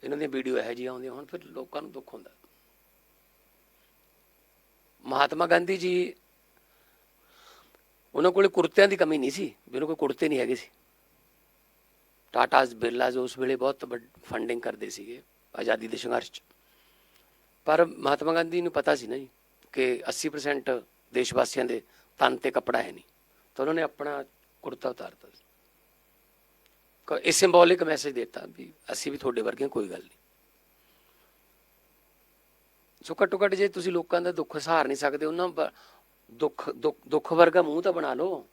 ਇਹਨਾਂ ਦੀਆਂ ਵੀਡੀਓ ਇਹੋ ਜਿਹੀਆਂ ਆਉਂਦੀਆਂ ਹੋਣ, ਫਿਰ ਲੋਕਾਂ ਨੂੰ ਦੁੱਖ ਹੁੰਦਾ। ਮਹਾਤਮਾ ਗਾਂਧੀ ਜੀ, ਉਹਨਾਂ ਕੋਲੇ ਕੁਰਤਿਆਂ ਦੀ ਕਮੀ ਨਹੀਂ ਸੀ, ਵੀ ਕੋਲ ਕੁੜਤੇ ਨਹੀਂ ਹੈਗੇ ਸੀ। ਟਾਟਾਸ ਬਿਰਲਾਜ਼ ਉਸ ਵੇਲੇ ਬਹੁਤ ਫੰਡਿੰਗ ਕਰਦੇ ਸੀਗੇ ਆਜ਼ਾਦੀ ਦੇ ਸੰਘਰਸ਼ 'ਚ। ਪਰ ਮਹਾਤਮਾ ਗਾਂਧੀ ਨੂੰ ਪਤਾ ਸੀ ਨਾ ਜੀ ਕਿ 80% ਦੇਸ਼ ਵਾਸੀਆਂ ਦੇ ਤਨ ਤੇ ਕੱਪੜਾ ਹੈ ਨਹੀਂ। ਤਾਂ ਉਹਨਾਂ ਨੇ ਆਪਣਾ ਕੁੜਤਾ ਉਤਾਰਤਾ ਸੀ। ਇਹ ਸਿੰਬੋਲਿਕ ਮੈਸੇਜ ਦਿੱਤਾ ਵੀ ਅਸੀਂ ਵੀ ਤੁਹਾਡੇ ਵਰਗੇ ਕੋਈ ਗੱਲ ਨਹੀਂ। ਸੋ ਘੱਟੋ ਘੱਟ ਜੇ ਤੁਸੀਂ ਲੋਕਾਂ ਦਾ ਦੁੱਖ ਸਹਾਰ ਨਹੀਂ ਸਕਦੇ, ਉਹਨਾਂ ਬ- ਦੁੱਖ ਦੁੱਖ ਦੁੱਖ ਵਰਗਾ ਮੂੰਹ ਤਾਂ ਬਣਾ ਲਓ।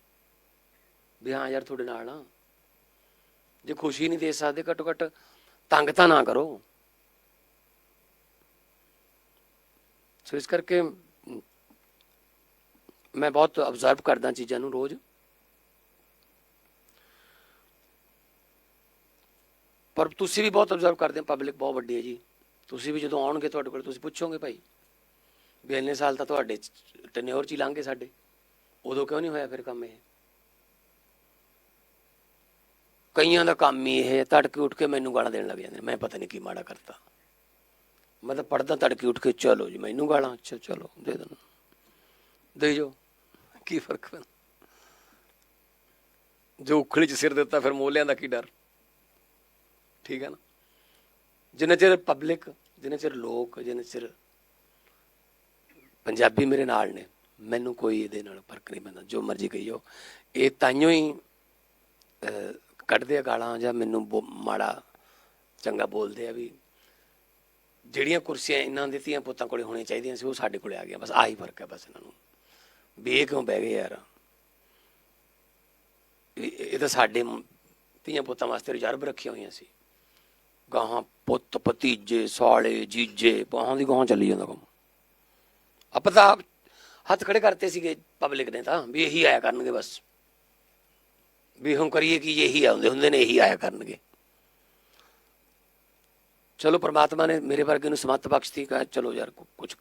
ਵੀ ਹਾਂ ਯਾਰ ਤੁਹਾਡੇ ਨਾਲ ਆ। ਜੇ ਖੁਸ਼ੀ ਨਹੀਂ ਦੇ ਸਕਦੇ, ਘੱਟੋ ਘੱਟ ਤੰਗ ਤਾਂ ਨਾ ਕਰੋ। ਸੋ ਇਸ ਕਰਕੇ ਮੈਂ ਬਹੁਤ ਅਬਜ਼ਰਵ ਕਰਦਾ ਚੀਜ਼ਾਂ ਨੂੰ ਰੋਜ਼। ਪਰ ਤੁਸੀਂ ਵੀ ਬਹੁਤ ਅਬਜ਼ਰਵ ਕਰਦੇ ਹੋ ਪਬਲਿਕ ਬਹੁਤ ਵੱਡੀ ਹੈ ਜੀ। ਤੁਸੀਂ ਵੀ ਜਦੋਂ ਆਉਣਗੇ ਤੁਹਾਡੇ ਕੋਲ ਤੁਸੀਂ ਪੁੱਛੋਗੇ ਭਾਈ ਵੀ ਇੰਨੇ ਸਾਲ ਤਾਂ ਤੁਹਾਡੇ ਟੈਨਿਓਰ ਚ ਹੀ ਲੰਘੇ ਸਾਡੇ। ਉਦੋਂ ਕਿਉਂ ਨਹੀਂ ਹੋਇਆ ਫਿਰ ਕੰਮ ਇਹ? ਕਈਆਂ ਦਾ ਕੰਮ ਹੀ ਇਹ ਹੈ, ਤੜਕੇ ਉੱਠ ਕੇ ਮੈਨੂੰ ਗਾਲਾਂ ਦੇਣ ਲੱਗ ਜਾਂਦੇ ਮੈਂ ਪਤਾ ਨਹੀਂ ਕੀ ਮਾੜਾ ਕਰਤਾ। ਮੈਂ ਤਾਂ ਪੜਦਾ ਤੜਕੇ ਉੱਠ ਕੇ, ਚਲੋ ਜੀ, ਮੈਨੂੰ ਗਾਲਾਂ ਅੱਛਾ ਚਲੋ, ਦੇ ਦੇਣਾ ਦੇ ਜੋ, ਕੀ ਫ਼ਰਕ ਪੈਂਦਾ? ਜੋ ਉਖਲੀ ਚ ਸਿਰ ਦਿੱਤਾ, ਫਿਰ ਮੋਲਿਆਂ ਦਾ ਕੀ ਡਰ? ਠੀਕ ਹੈ ਨਾ? ਜਿੰਨਾ ਚਿਰ ਪਬਲਿਕ ਜਿੰਨੇ ਚਿਰ ਲੋਕ, ਜਿੰਨੇ ਚਿਰ ਪੰਜਾਬੀ ਮੇਰੇ ਨਾਲ ਨੇ, ਮੈਨੂੰ ਕੋਈ ਇਹਦੇ ਨਾਲ ਫ਼ਰਕ ਨਹੀਂ ਪੈਂਦਾ। ਜੋ ਮਰਜ਼ੀ ਕਹੀਓ। ਇਹ ਤਾਈਓ ਹੀ ਕੱਢਦੇ ਆ ਗਾਲਾਂ ਜਾਂ ਮੈਨੂੰ ਬੋ- ਮਾੜਾ, ਚੰਗਾ ਬੋਲਦੇ ਆ ਵੀ ਜਿਹੜੀਆਂ ਕੁਰਸੀਆਂ ਇਹਨਾਂ ਦੇ ਧੀਆਂ ਪੁੱਤਾਂ ਕੋਲੇ ਹੋਣੀਆਂ ਚਾਹੀਦੀਆਂ ਸੀ, ਉਹ ਸਾਡੇ ਕੋਲੇ ਆ ਗਈਆਂ। ਬਸ ਆਹੀ ਫ਼ਰਕ ਹੈ ਬਸ ਇਹਨਾਂ ਨੂੰ। ਵੀ ਇਹ ਕਿਉਂ ਬਹਿ ਗਏ ਯਾਰ? ਇਹ ਤਾਂ ਸਾਡੇ ਧੀਆਂ ਪੁੱਤਾਂ ਵਾਸਤੇ ਰਿਜ਼ਰਵ ਰੱਖੀਆਂ ਹੋਈਆਂ ਸੀ। ਗਾਹਾਂ ਪੁੱਤ, ਭਤੀਜੇ, ਸਾਲੇ, ਜੀਜੇ, ਬਾਹਾਂ ਦੀ ਗਾਹਾਂ ਚੱਲੀ ਜਾਂਦਾ ਕੰਮ। ਆਪਾਂ ਤਾਂ ਆਪ ਹੱਥ ਖੜੇ ਕਰਤੇ ਸੀਗੇ ਪਬਲਿਕ ਨੇ ਤਾਂ, ਵੀ ਇਹੀ ਆਇਆ ਕਰਨਗੇ ਬਸ। ਵੀ ਹੁਣ ਕਰੀਏ ਕਿ, ਇਹੀ ਆਉਂਦੇ ਹੁੰਦੇ ਨੇ, ਇਹੀ ਆਇਆ ਕਰਨਗੇ। ਚਲੋ ਪ੍ਰਮਾਤਮਾ ਨੇ ਮੇਰੇ ਵਰਗੇ ਨੂੰ ਸਮੱਤ ਬਖਸ਼ਤੀ, ਕਹਾ ਚਲੋ ਯਾਰ ਕੁਝ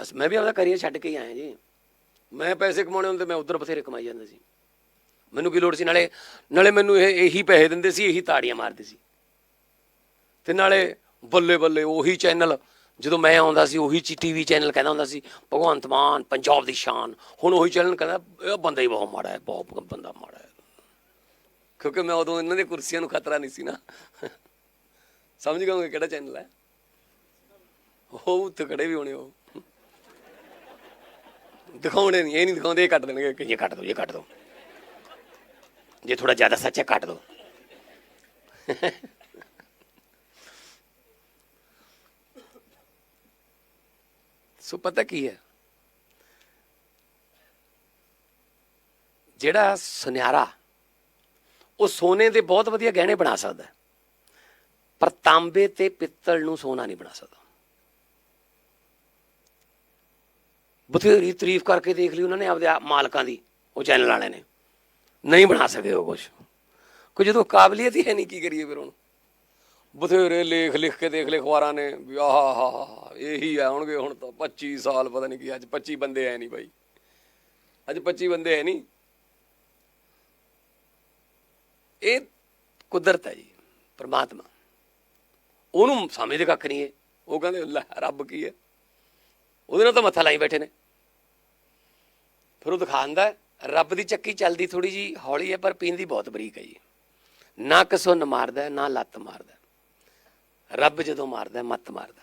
ਬਸ ਮੈਂ ਵੀ ਆਪਦਾ ਕਰੀਅਰ ਛੱਡ ਕੇ ਹੀ ਆਇਆ ਜੀ। ਮੈਂ ਪੈਸੇ ਕਮਾਉਣੇ ਹੁੰਦੇ, ਮੈਂ ਉਧਰ ਬਥੇਰੇ ਕਮਾਈ ਜਾਂਦਾ ਸੀ। ਮੈਨੂੰ ਕੀ ਲੋੜ ਸੀ? ਨਾਲੇ ਨਾਲੇ ਮੈਨੂੰ ਇਹ, ਇਹੀ ਪੈਸੇ ਦਿੰਦੇ ਸੀ, ਇਹੀ ਤਾੜੀਆਂ ਮਾਰਦੇ ਸੀ। ਤੇ ਨਾਲੇ ਬੱਲੇ ਬੱਲੇ ਉਹੀ ਚੈਨਲ, ਜਦੋਂ ਮੈਂ ਆਉਂਦਾ ਸੀ, ਉਹੀ ਟੀਵੀ ਚੈਨਲ ਕਹਿੰਦਾ ਹੁੰਦਾ ਸੀ, ਭਗਵੰਤ ਮਾਨ, ਪੰਜਾਬ ਦੀ ਸ਼ਾਨ। ਹੁਣ ਉਹੀ ਚੈਨਲ ਕਹਿੰਦਾ, ਇਹ ਬੰਦਾ ਹੀ ਬਹੁਤ ਮਾੜਾ ਹੈ, ਬਹੁਤ ਬੰਦਾ ਮਾੜਾ ਹੈ। ਕਿਉਂਕਿ ਮੈਂ ਉਦੋਂ ਇਹਨਾਂ ਦੀਆਂ ਕੁਰਸੀਆਂ ਨੂੰ ਖਤਰਾ ਨਹੀਂ ਸੀ ਨਾ। ਸਮਝ ਗਏ ਕਿਹੜਾ ਚੈਨਲ ਹੈ? ਉਹ ਉੱਥੇ ਖੜੇ ਵੀ ਹੋਣੇ ਉਹ। ਦਿਖਾਉਣੇ ਨਹੀਂ, ਇਹ ਨਹੀਂ ਦਿਖਾਉਂਦੇ, ਇਹ ਕੱਟ ਦੇਣਗੇ ਕਿ ਇਹ ਕੱਟ ਦੋ, ਇਹ ਕੱਟ ਦੋ। ਜੇ ਥੋੜਾ ਜ਼ਿਆਦਾ ਸੱਚ ਹੈ, ਕੱਟ ਦੋ। ਸੋ ਪਤਾ ਕੀ ਹੈ? ਜਿਹੜਾ ਸੁਨਿਆਰਾ, ਉਹ ਸੋਨੇ ਦੇ ਬਹੁਤ ਵਧੀਆ ਗਹਿਣੇ ਬਣਾ ਸਕਦਾ ਹੈ। ਪਰ ਤਾਂਬੇ ਤੇ ਪਿੱਤਲ ਨੂੰ ਸੋਨਾ ਨਹੀਂ ਬਣਾ ਸਕਦਾ। ਬਥੇਰੀ ਤਾਰੀਫ ਕਰਕੇ ਦੇਖ ਲਈ ਉਹਨਾਂ ਨੇ ਆਪਦੇ ਮਾਲਕਾਂ ਦੀ, ਉਹ ਚੈਨਲ ਵਾਲਿਆਂ ਨੇ। ਨਹੀਂ ਬਣਾ ਸਕੇ ਉਹ ਕੁਝ ਕੋਈ ਜਦੋਂ ਕਾਬਲੀਅਤ ਹੀ ਹੈ ਨਹੀਂ, ਕੀ ਕਰੀਏ ਫਿਰ ਹੁਣ? ਬਥੇਰੇ ਲੇਖ ਲਿਖ ਕੇ ਦੇਖ ਲਏ ਅਖਬਾਰਾਂ ਨੇ ਵੀ ਆਹਾ ਹਾ ਹਾ ਇਹੀ ਆਉਣਗੇ ਹੁਣ ਤਾਂ 25 ਸਾਲ, ਪਤਾ ਨਹੀਂ ਕੀ, ਅੱਜ 25 ਬੰਦੇ ਐ ਨਹੀਂ ਬਾਈ ਅੱਜ 25 ਬੰਦੇ ਹੈ ਨਹੀਂ। ਇਹ ਕੁਦਰਤ ਹੈ ਜੀ, ਪਰਮਾਤਮਾ। ਉਹਨੂੰ ਸਮਝਦੇ ਕੱਖ ਨਹੀਂ ਹੈ ਉਹ ਕਹਿੰਦੇ ਲੈ ਰੱਬ ਕੀ ਹੈ? ਉਹਦੇ ਨਾਲ ਤਾਂ ਮੱਥਾ ਲਾਈ ਬੈਠੇ ਨੇ। ਫਿਰ ਉਹ ਦਿਖਾਉਂਦਾ ਹੈ, ਰੱਬ ਦੀ ਚੱਕੀ ਚੱਲਦੀ ਥੋੜੀ ਜੀ ਹੌਲੀ ਹੈ ਪਰ ਪੀਂਦੀ ਬਹੁਤ ਬਰੀਕ ਹੈ ਜੀ। ਨਾ ਕਸੋ ਮਾਰਦਾ ਨਾ ਲੱਤ ਮਾਰਦਾ। ਰੱਬ ਜਦੋਂ ਮਾਰਦਾ ਮੱਤ ਮਾਰਦਾ।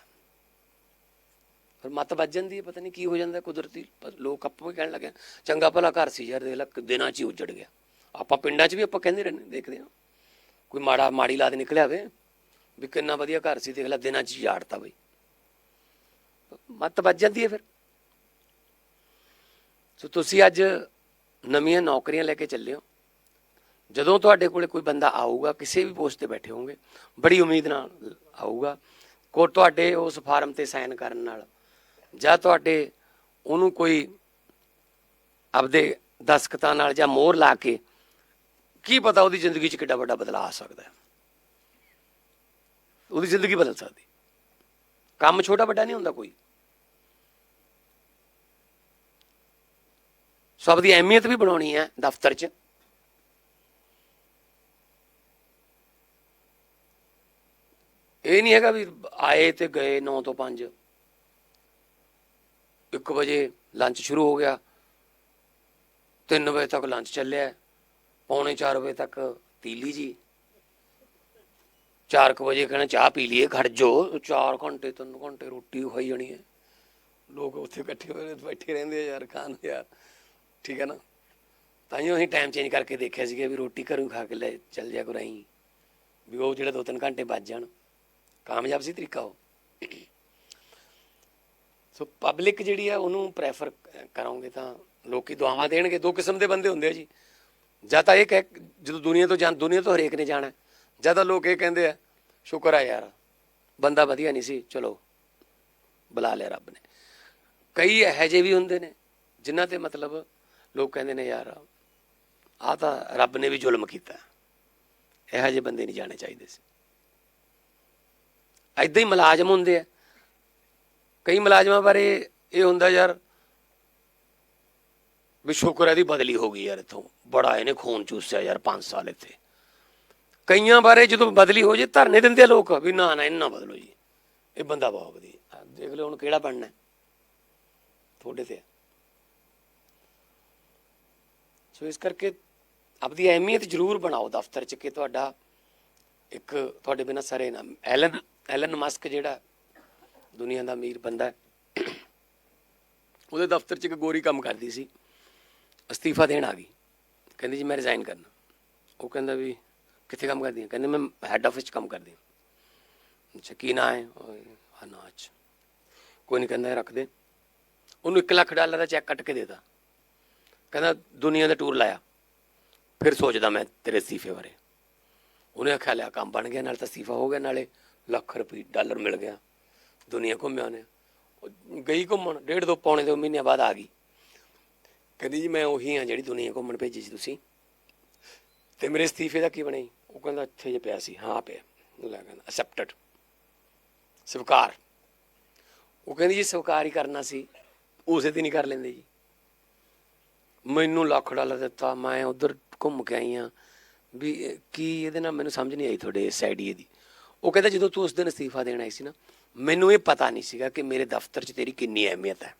ਫਿਰ ਮੱਤ ਵੱਜ ਜਾਂਦੀ ਹੈ ਪਤਾ ਨਹੀਂ ਕੀ ਹੋ ਜਾਂਦਾ ਕੁਦਰਤੀ ਲੋਕ ਆਪਾਂ ਵੀ ਕਹਿਣ ਲੱਗੇ ਚੰਗਾ ਭਲਾ ਘਰ ਸੀ ਯਾਰ ਦੇਖ ਲੈ ਦਿਨਾਂ 'ਚ ਹੀ ਉੱਜੜ ਗਿਆ। ਆਪਾਂ ਪਿੰਡਾਂ 'ਚ ਵੀ ਆਪਾਂ ਕਹਿੰਦੇ ਰਹਿੰਦੇ ਦੇਖਦੇ ਹਾਂ। ਕੋਈ ਮਾੜਾ ਮਾੜੀ ਲਾਦ ਨਿਕਲਿਆ ਵੇ ਵੀ ਕਿੰਨਾ ਵਧੀਆ ਘਰ ਸੀ, ਦੇਖ ਲੈ, ਦਿਨਾਂ 'ਚ ਹੀ ਝਾੜਤਾ ਬਈ। ਮੱਤ ਵੱਜ ਜਾਂਦੀ ਹੈ ਫਿਰ। ਸੋ ਤੁਸੀਂ ਅੱਜ ਨਵੀਆਂ ਨੌਕਰੀਆਂ ਲੈ ਕੇ ਚੱਲੇ ਹੋ। ਜਦੋਂ ਤੁਹਾਡੇ ਕੋਲੇ ਕੋਈ ਬੰਦਾ ਆਊਗਾ, ਕਿਸੇ ਵੀ ਪੋਸਟ ਤੇ ਬੈਠੇ ਹੋਵੋਗੇ ਬੜੀ ਉਮੀਦ ਨਾਲ ਆਊਗਾ ਕੋ ਤੁਹਾਡੇ ਉਸ ਫਾਰਮ ਤੇ ਸਾਈਨ ਕਰਨ ਨਾਲ, ਜਾਂ ਤੁਹਾਡੇ ਉਹਨੂੰ ਕੋਈ ਆਪਦੇ ਦਸਖਤਾਂ ਨਾਲ ਜਾਂ ਮੋਹਰ ਲਾ ਕੇ, ਕੀ ਪਤਾ ਉਹਦੀ ਜ਼ਿੰਦਗੀ 'ਚ ਕਿੱਡਾ ਵੱਡਾ ਬਦਲਾਅ ਆ ਸਕਦਾ ਹੈ। ਉਹਦੀ ਜ਼ਿੰਦਗੀ ਬਦਲ ਸਕਦੀ। ਕੰਮ ਛੋਟਾ ਵੱਡਾ ਨਹੀਂ ਹੁੰਦਾ ਕੋਈ। ਸਭ ਦੀ ਅਹਿਮੀਅਤ ਵੀ ਬਣਾਉਣੀ ਹੈ ਦਫ਼ਤਰ 'ਚ। ਇਹ ਨਹੀਂ ਹੈਗਾ ਵੀ ਆਏ ਤੇ ਗਏ 9 ਤੋਂ 5 1 ਵਜੇ ਲੰਚ ਸ਼ੁਰੂ ਹੋ ਗਿਆ। 3 ਵਜੇ ਤੱਕ ਲੰਚ ਚੱਲਿਆ। ਪੌਣੇ 4 ਵਜੇ ਤੱਕ ਤੀਲੀ ਜੀ। 4 ਵਜੇ ਕਹਿੰਦਾ ਚਾਹ ਪੀ ਲਈਏ, ਖੜ ਜੋ 4 ਘੰਟੇ 3 ਘੰਟੇ ਰੋਟੀ ਖਾਈ ਜਾਣੀ ਹੈ। ਲੋਕ ਉੱਥੇ ਇਕੱਠੇ ਹੋਏ, ਬੈਠੇ ਰਹਿੰਦੇ ਆ ਯਾਰ, ਖਾਣ ਯਾਰ। ਠੀਕ ਹੈ ਨਾ? ਤਾਂ ਹੀ ਅਸੀਂ ਟਾਈਮ ਚੇਂਜ ਕਰਕੇ ਦੇਖਿਆ ਸੀਗਾ ਵੀ ਰੋਟੀ ਘਰੋਂ ਖਾ ਕੇ ਲੈ ਚੱਲ ਜਾ ਕਰੋ ਵੀ ਉਹ ਜਿਹੜੇ ਦੋ ਤਿੰਨ ਘੰਟੇ ਬਚ ਜਾਣ। ਕਾਮਯਾਬ ਸੀ ਤਰੀਕਾ ਉਹ। ਸੋ ਪਬਲਿਕ ਜਿਹੜੀ ਆ, ਉਹਨੂੰ ਪ੍ਰੈਫਰ ਕਰੋਗੇ ਤਾਂ ਲੋਕੀ ਦੁਆਵਾਂ ਦੇਣਗੇ। ਦੋ ਕਿਸਮ ਦੇ ਬੰਦੇ ਹੁੰਦੇ ਆ ਜੀ। ਜਾਂ ਤਾਂ ਇਹ ਕਹਿ, ਜਦੋਂ ਦੁਨੀਆ ਤੋਂ ਜਾਂ, ਦੁਨੀਆ ਤੋਂ ਹਰੇਕ ਨੇ ਜਾਣਾ। ਜ਼ਿਆਦਾ ਲੋਕ ਇਹ ਕਹਿੰਦੇ ਆ, ਸ਼ੁਕਰ ਆ ਯਾਰ, ਬੰਦਾ ਵਧੀਆ ਨਹੀਂ ਸੀ, ਚਲੋ, ਬੁਲਾ ਲਿਆ ਰੱਬ ਨੇ। ਕਈ ਇਹੋ ਜਿਹੇ ਵੀ ਹੁੰਦੇ ਨੇ, ਜਿਨ੍ਹਾਂ ਤੇ ਮਤਲਬ ਲੋਕ ਕਹਿੰਦੇ ਨੇ, ਯਾਰ ਆ ਤਾਂ ਰੱਬ ਨੇ ਵੀ ਜ਼ੁਲਮ ਕੀਤਾ। ਇਹੋ ਜਿਹੇ ਬੰਦੇ ਨਹੀਂ ਜਾਣੇ ਚਾਹੀਦੇ ਸੀ। ਐਦਾਂ ਹੀ ਮੁਲਾਜ਼ਮ ਹੁੰਦੇ ਆ। ਕਈ ਮੁਲਾਜ਼ਮਾਂ ਬਾਰੇ ਇਹ ਹੁੰਦਾ, ਯਾਰ, ਵੀ ਸ਼ੁਕਰ ਹੈ ਦੀ ਬਦਲੀ ਹੋ ਗਈ ਯਾਰ ਇੱਥੋਂ। ਬੜਾ ਇਹਨੇ ਖੂਨ ਚੂਸਿਆ ਯਾਰ 5 ਸਾਲ ਇੱਥੇ। ਕਈਆਂ ਬਾਰੇ ਜਦੋਂ ਬਦਲੀ ਹੋ ਜੇ ਧਰਨੇ ਦਿੰਦੇ ਆ ਲੋਕ, ਵੀ ਨਾ ਨਾ, ਇੰਨਾ ਬਦਲੋ ਜੀ। ਇਹ ਬੰਦਾ ਬਹੁਤ ਵਧੀਆ। ਦੇਖ ਲਓ ਹੁਣ ਕਿਹੜਾ ਬਣਨਾ ਤੁਹਾਡੇ ਤੇ ਸੋ ਇਸ ਕਰਕੇ ਆਪਦੀ ਅਹਿਮੀਅਤ ਜ਼ਰੂਰ ਬਣਾਓ ਦਫ਼ਤਰ 'ਚ ਕਿ ਤੁਹਾਡਾ ਇੱਕ ਤੁਹਾਡੇ ਬਿਨਾ ਸਾਰੇ ਨਾ। ਐਲਨ ਐਲਨ ਮਸਕ ਜਿਹੜਾ ਦੁਨੀਆ ਦਾ ਅਮੀਰ ਬੰਦਾ ਉਹਦੇ ਦਫ਼ਤਰ 'ਚ ਇੱਕ ਗੋਰੀ ਕੰਮ ਕਰਦੀ ਸੀ। ਅਸਤੀਫਾ ਦੇਣ ਆ ਗਈ। ਕਹਿੰਦੀ ਜੀ ਮੈਂ ਰਿਜ਼ਾਈਨ ਕਰਨਾ। ਉਹ ਕਹਿੰਦਾ ਵੀ ਕਿੱਥੇ ਕੰਮ ਕਰਦੀ ਹੈ ਕਹਿੰਦੇ ਮੈਂ ਹੈੱਡ ਆਫਿਸ 'ਚ ਕੰਮ ਕਰਦੀ ਹਾਂ ਅੱਛਾ, ਕੀ ਨਾਂ ਹੈ? ਅਨਾਜ ਕੋਈ ਨਹੀਂ ਕਹਿੰਦਾ ਇਹ ਰੱਖ ਦੇ। ਉਹਨੂੰ 1 ਲੱਖ ਡਾਲਰ ਦਾ ਚੈੱਕ ਕੱਟ ਕੇ ਦੇਤਾ ਕਹਿੰਦਾ ਦੁਨੀਆ ਦਾ ਟੂਰ ਲਾਇਆ। ਫਿਰ ਸੋਚਦਾ ਮੈਂ ਤੇਰੇ ਅਸਤੀਫੇ ਬਾਰੇ। ਉਹਨੇ ਆਖਿਆ ਲਿਆ ਕੰਮ ਬਣ ਗਿਆ, ਨਾਲ ਤਾਂ ਅਸਤੀਫਾ ਹੋ ਗਿਆ, ਨਾਲੇ ਲੱਖ ਰੁਪਏ ਡਾਲਰ ਮਿਲ ਗਿਆ। ਦੁਨੀਆ ਘੁੰਮਿਆ ਉਹਨੇ ਉਹ ਗਈ ਘੁੰਮਣ, ਡੇਢ ਦੋ ਪੌਣੇ ਦੋ ਮਹੀਨੇ ਬਾਅਦ ਆ ਗਈ। ਕਹਿੰਦੀ ਜੀ, ਮੈਂ ਉਹੀ ਹਾਂ ਜਿਹੜੀ ਦੁਨੀਆ ਘੁੰਮਣ ਭੇਜੀ ਸੀ ਤੁਸੀਂ। ਤੇ ਮੇਰੇ ਅਸਤੀਫੇ ਦਾ ਕੀ ਬਣਿਆ ਜੀ? ਉਹ ਕਹਿੰਦਾ ਇੱਥੇ ਜੇ ਪਿਆ ਸੀ, ਹਾਂ ਪਿਆ। ਲੈ ਕਹਿੰਦਾ ਅਸੈਪਟਡ ਸਵੀਕਾਰ। ਉਹ ਕਹਿੰਦੀ ਜੀ ਸਵੀਕਾਰ ਹੀ ਕਰਨਾ ਸੀ, ਉਸੇ ਦਿਨ ਹੀ ਕਰ ਲੈਂਦੇ ਜੀ। ਮੈਨੂੰ ਲੱਖ ਡਾਲਰ ਦਿੱਤਾ, ਮੈਂ ਉਧਰ ਘੁੰਮ ਕੇ ਆਈ ਆ ਵੀ ਕੀ ਇਹਦੇ ਨਾਲ ਮੈਨੂੰ ਸਮਝ ਨਹੀਂ ਆਈ ਤੁਹਾਡੇ ਇਸ ਆਈਡੀਏ ਦੀ। ਉਹ ਕਹਿੰਦਾ ਜਦੋਂ ਤੂੰ ਉਸ ਦਿਨ ਅਸਤੀਫਾ ਦੇਣ ਆਈ ਸੀ ਨਾ, ਮੈਨੂੰ ਇਹ ਪਤਾ ਨਹੀਂ ਸੀਗਾ ਕਿ ਮੇਰੇ ਦਫ਼ਤਰ 'ਚ ਤੇਰੀ ਕਿੰਨੀ ਅਹਿਮੀਅਤ ਹੈ।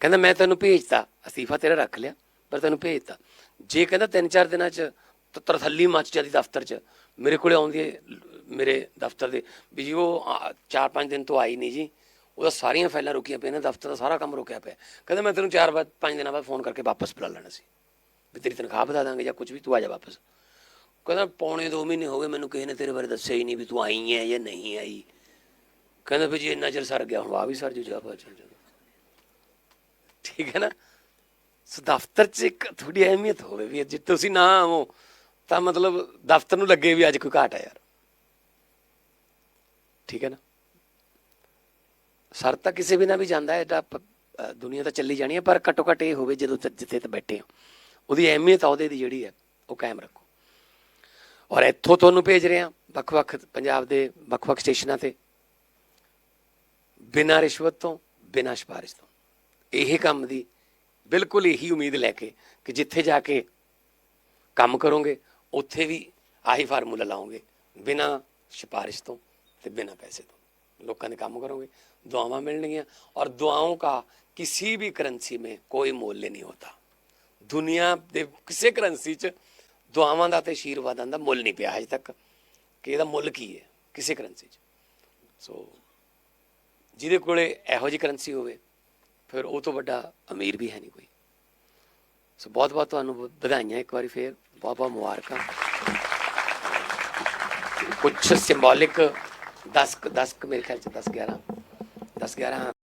ਕਹਿੰਦਾ ਮੈਂ ਤੈਨੂੰ ਭੇਜਤਾ, ਅਸਤੀਫਾ ਤੇਰਾ ਰੱਖ ਲਿਆ, ਪਰ ਤੈਨੂੰ ਭੇਜਤਾ। ਜੇ ਕਹਿੰਦਾ ਤਿੰਨ ਚਾਰ ਦਿਨਾਂ 'ਚ ਤਾਂ ਤਰਥੱਲੀ ਮੱਚ ਜਾਂਦੀ ਦਫ਼ਤਰ 'ਚ। ਮੇਰੇ ਕੋਲੇ ਆਉਂਦੀ ਹੈ ਮੇਰੇ ਦਫ਼ਤਰ ਦੇ। ਵੀ ਜੀ ਉਹ ਆ, ਚਾਰ ਪੰਜ ਦਿਨ ਤੋਂ ਆਈ ਨਹੀਂ ਜੀ। ਉਹਦਾ ਸਾਰੀਆਂ ਫਾਈਲਾਂ ਰੁਕੀਆਂ ਪਈਆਂ ਨੇ ਦਫ਼ਤਰ ਦਾ ਸਾਰਾ ਕੰਮ ਰੁਕਿਆ ਪਿਆ। ਕਹਿੰਦਾ ਮੈਂ ਤੈਨੂੰ ਚਾਰ ਬਾਅਦ ਪੰਜ ਦਿਨਾਂ ਬਾਅਦ ਫੋਨ ਕਰਕੇ ਵਾਪਸ ਬੁਲਾ ਲੈਣਾ ਸੀ। ਵੀ ਤੇਰੀ ਤਨਖਾਹ ਵਧਾ ਦਾਂਗੇ ਜਾਂ ਕੁਝ ਵੀ ਤੂੰ ਆ ਜਾ ਵਾਪਸ। ਕਹਿੰਦਾ ਪੌਣੇ 2 ਮਹੀਨੇ ਹੋ ਗਏ ਮੈਨੂੰ ਕਿਸੇ ਨੇ ਤੇਰੇ ਬਾਰੇ ਦੱਸਿਆ ਹੀ ਨਹੀਂ ਵੀ ਤੂੰ ਆਈ ਹੈ ਜਾਂ ਨਹੀਂ ਆਈ। ਕਹਿੰਦਾ ਵੀ ਜੀ ਇੰਨਾ ਚਿਰ ਸਰ ਗਿਆ ਹੁਣ ਆ ਵੀ ਸਰ ਜੂ ਜਾ ਪਾ ਚੱਲ ਜਾ ਠੀਕ ਹੈ ਨਾ? ਸੋ ਦਫ਼ਤਰ 'ਚ ਇੱਕ ਥੋੜੀ ਅਹਿਮੀਅਤ ਹੋਵੇ ਵੀ ਜੇ ਤੁਸੀਂ ਨਾ ਆਵੋ ਤਾਂ ਮਤਲਬ ਦਫ਼ਤਰ ਨੂੰ ਲੱਗੇ ਵੀ ਅੱਜ ਕੋਈ ਘਾਟ ਹੈ ਯਾਰ। ਠੀਕ ਹੈ ਨਾ? ਸਰ ਤਾਂ ਕਿਸੇ ਬਿਨਾ ਵੀ ਜਾਂਦਾ ਹੈ, ਤਾਂ ਦੁਨੀਆ ਤਾਂ ਚੱਲੀ ਜਾਣੀ ਹੈ, ਪਰ ਘੱਟੋ ਘੱਟ ਇਹ ਹੋਵੇ ਜਦੋਂ ਤੱਕ ਜਿੱਥੇ ਤੇ ਬੈਠੇ ਹੋ। ਉਹਦੀ ਅਹਿਮੀਅਤ ਉਹਦੇ ਦੀ ਜਿਹੜੀ ਹੈ, ਉਹ ਕਾਇਮ ਰੱਖੋ। ਔਰ ਇੱਥੋਂ ਤੁਹਾਨੂੰ ਭੇਜ ਰਹੇ ਹਾਂ ਵੱਖ-ਵੱਖ ਪੰਜਾਬ ਦੇ ਵੱਖ-ਵੱਖ ਸਟੇਸ਼ਨਾਂ ਤੇ। ਬਿਨਾਂ ਰਿਸ਼ਵਤ ਤੋਂ, ਬਿਨਾਂ ਸਿਫਾਰਿਸ਼ ਤੋਂ। ਇਹ ਕੰਮ ਦੀ ਬਿਲਕੁਲ ਇਹੀ ਉਮੀਦ ਲੈ ਕੇ ਕਿ ਜਿੱਥੇ ਜਾ ਕੇ ਕੰਮ ਕਰੋਗੇ ਉੱਥੇ ਵੀ ਆਹੀ ਫਾਰਮੂਲਾ ਲਾਉਂਗੇ ਬਿਨਾ ਸਿਫਾਰਿਸ਼ ਤੋਂ ਤੇ ਬਿਨਾ ਪੈਸੇ ਤੋਂ। ਲੋਕਾਂ ਦੇ ਕੰਮ ਕਰੋਗੇ, ਦੁਆਵਾਂ ਮਿਲਣਗੀਆਂ ਔਰ ਦੁਆਓं ਦਾ ਕਿਸੇ ਵੀ ਕਰੰਸੀ में ਕੋਈ मोल ਨਹੀਂ होता ਦੁਨੀਆ ਦੇ ਕਿਸੇ ਕਰੰਸੀ 'ਚ ਦੁਆਵਾਂ ਦਾ ਤੇ ਆਸ਼ੀਰਵਾਦਾਂ ਦਾ ਮੁੱਲ ਨਹੀਂ ਪਿਆ ਅਜੇ ਤੱਕ। ਕਿ ਇਹਦਾ ਮੁੱਲ ਕੀ ਹੈ? ਕਿਸੇ ਕਰੰਸੀ 'ਚ। ਸੋ, ਜਿਹਦੇ ਕੋਲੇ ਇਹੋ ਜਿਹੀ ਕਰੰਸੀ ਹੋਵੇ, ਫਿਰ ਉਹ ਤੋਂ ਵੱਡਾ ਅਮੀਰ ਵੀ ਹੈ ਨਹੀਂ ਕੋਈ। ਸੋ ਬਹੁਤ ਬਹੁਤ ਤੁਹਾਨੂੰ ਵਧਾਈਆਂ ਇੱਕ ਵਾਰੀ ਫੇਰ, ਬਹੁਤ ਬਹੁਤ ਮੁਬਾਰਕਾਂ। ਕੁਝ ਸਿੰਬੋਲਿਕ 10 10 ਮੇਰੇ ਖਿਆਲ ਚ 10 11 10 11